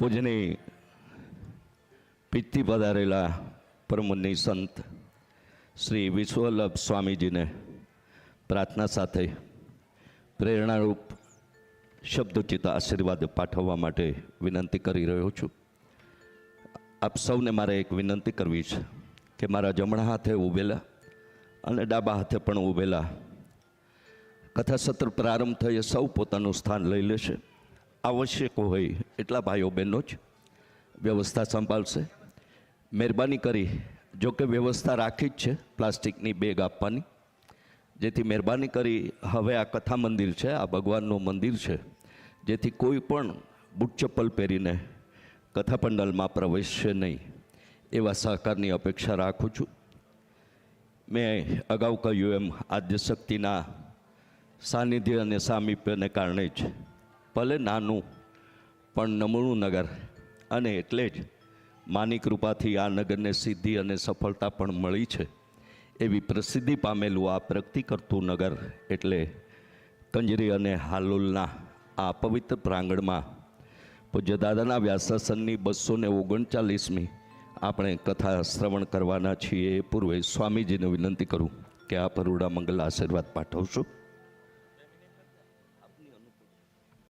પૂજની પિત્તી પધારેલા પરમુન્ની સંત શ્રી વિશ્વલભ સ્વામીજીને પ્રાર્થના સાથે પ્રેરણારૂપ શબ્દોચિત આશીર્વાદ પાઠવવા માટે વિનંતી કરી રહ્યો છું. આપ સૌને મારે એક વિનંતી કરવી છે કે મારા જમણા હાથે ઊભેલા અને ડાબા હાથે પણ ઊભેલા કથાસત્ર પ્રારંભ થયે સૌ પોતાનું સ્થાન લઈ લેશે. આવશ્યક હોય એટલા ભાઈઓ બહેનો જ વ્યવસ્થા સંભાળશે. મહેરબાની કરી, જો કે વ્યવસ્થા રાખી જ છે પ્લાસ્ટિકની બેગ આપવાની. જેથી મહેરબાની કરી, હવે આ કથા મંદિર છે, આ ભગવાનનું મંદિર છે, જેથી કોઈ પણ બૂટ ચપ્પલ પહેરીને કથા પંડાલમાં પ્રવેશશે નહીં. એવા સહકારની અપેક્ષા રાખું છું. મેં અગાઉ કહ્યું એમ, આદ્યશક્તિના સાનિધ્ય અને સામીપ્યને કારણે જ ભલે નાનું, પણ નમણું નગર. અને એટલે જ માની કૃપાથી આ નગરને સિદ્ધિ અને સફળતા પણ મળી છે. એવી પ્રસિદ્ધિ પામેલું આ પ્રગતિ કરતું નગર એટલે કંજરી અને હાલોલના આ પવિત્ર પ્રાંગણમાં પૂજ્ય દાદાના વ્યાસાસનની બસો ને ઓગણચાલીસમી આપણે કથા શ્રવણ કરવાના છીએ એ પૂર્વે સ્વામીજીને વિનંતી કરું કે આ પરુડા મંગલ આશીર્વાદ પાઠવશો.